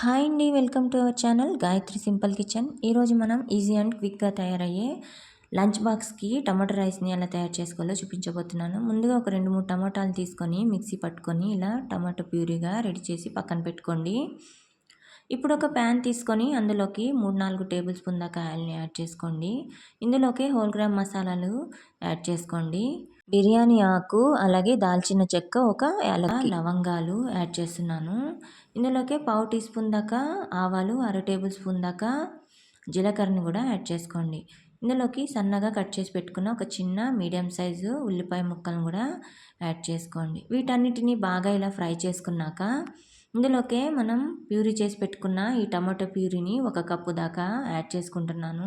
Hi అండి welcome to our channel Gayatri simple kitchen. ఈరోజు మనం ఈజీ అండ్ క్విక్గా తయారయ్యే లంచ్ బాక్స్కి టమాటో రైస్ని ఎలా తయారు చేసుకోవాలో చూపించబోతున్నాను. ముందుగా ఒక రెండు మూడు టమాటాలు తీసుకొని మిక్సీ పట్టుకొని ఇలా టమాటో ప్యూరీగా రెడీ చేసి పక్కన పెట్టుకోండి. ఇప్పుడు ఒక ప్యాన్ తీసుకొని అందులోకి మూడు నాలుగు టేబుల్ స్పూన్ దాకా ఆయిల్ని యాడ్ చేసుకోండి. ఇందులోకి హోల్ గ్రామ్ మసాలాలు యాడ్ చేసుకోండి. బిర్యానీ ఆకు అలాగే దాల్చిన చెక్క ఒక యాలకి లవంగాలు యాడ్ చేస్తున్నాను. ఇందులోకి పావు టీ స్పూన్ దాకా ఆవాలు అర టేబుల్ స్పూన్ దాకా జీలకర్రని కూడా యాడ్ చేసుకోండి. ఇందులోకి సన్నగా కట్ చేసి పెట్టుకున్న ఒక చిన్న మీడియం సైజు ఉల్లిపాయ ముక్కలను కూడా యాడ్ చేసుకోండి. వీటన్నిటిని బాగా ఇలా ఫ్రై చేసుకున్నాక ఇందులోకే మనం ప్యూరీ చేసి పెట్టుకున్న ఈ టమాటో ప్యూరీని ఒక కప్పు దాకా యాడ్ చేసుకుంటున్నాను.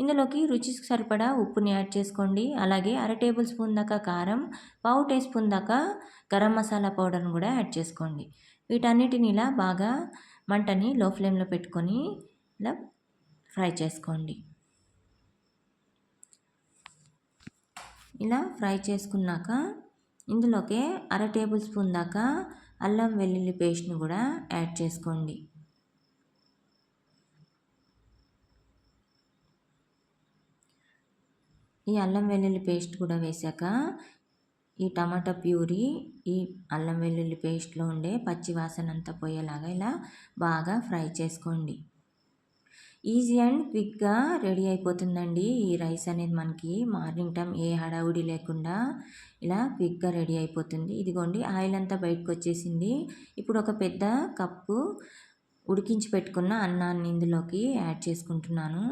ఇందులోకి రుచికి సరిపడా ఉప్పుని యాడ్ చేసుకోండి. అలాగే అర టేబుల్ స్పూన్ దాకా కారం పావు టీ స్పూన్ దాకా గరం మసాలా పౌడర్ని కూడా యాడ్ చేసుకోండి. వీటన్నిటిని ఇలా బాగా మంటని లో ఫ్లేమ్లో పెట్టుకొని ఇలా ఫ్రై చేసుకోండి. ఇలా ఫ్రై చేసుకున్నాక ఇందులోకే అర టేబుల్ స్పూన్ దాకా అల్లం వెల్లుల్లి పేస్ట్ని కూడా యాడ్ చేసుకోండి. ఈ అల్లం వెల్లుల్లి పేస్ట్ కూడా వేసాక ఈ టమాటా ప్యూరీ ఈ అల్లం వెల్లుల్లి పేస్ట్లో ఉండే పచ్చి వాసన అంతా పోయేలాగా ఇలా బాగా ఫ్రై చేసుకోండి. ఈజీ అండ్ క్విక్గా రెడీ అయిపోతుందండి ఈ రైస్ అనేది మనకి. మార్నింగ్ టైం ఏ హడావుడి లేకుండా ఇలా క్విక్గా రెడీ అయిపోతుంది. ఇదిగోండి ఆయిల్ అంతా బయటకు వచ్చేసింది. ఇప్పుడు ఒక పెద్ద కప్పు ఉడికించి పెట్టుకున్న అన్నాన్ని ఇందులోకి యాడ్ చేసుకుంటున్నాను.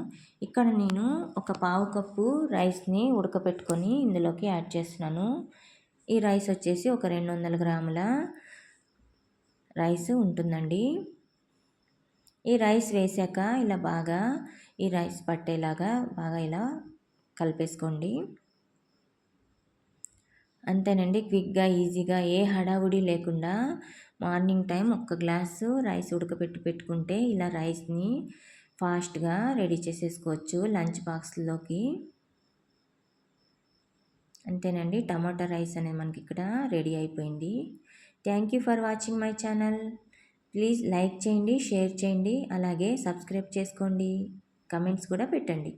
ఇక్కడ నేను ఒక పావు కప్పు రైస్ని ఉడకపెట్టుకొని ఇందులోకి యాడ్ చేస్తున్నాను. ఈ రైస్ వచ్చేసి ఒక రెండు వందల గ్రాముల రైస్ ఉంటుందండి. ఈ రైస్ వేసాక ఇలా బాగా ఈ రైస్ పట్టేలాగా బాగా ఇలా కలిపేసుకోండి. అంతేనండి క్విక్గా ఈజీగా ఏ హడావుడి లేకుండా మార్నింగ్ టైం ఒక్క గ్లాసు రైస్ ఉడకబెట్టి పెట్టుకుంటే ఇలా రైస్ని ఫాస్ట్గా రెడీ చేసేసుకోవచ్చు లంచ్ బాక్స్లోకి. అంతేనండి టమాటా రైస్ అనేది మనకి ఇక్కడ రెడీ అయిపోయింది. Thank you for watching my channel. Please like చేయండి షేర్ చేయండి అలాగే సబ్స్క్రైబ్ చేసుకోండి. కమెంట్స్ కూడా పెట్టండి.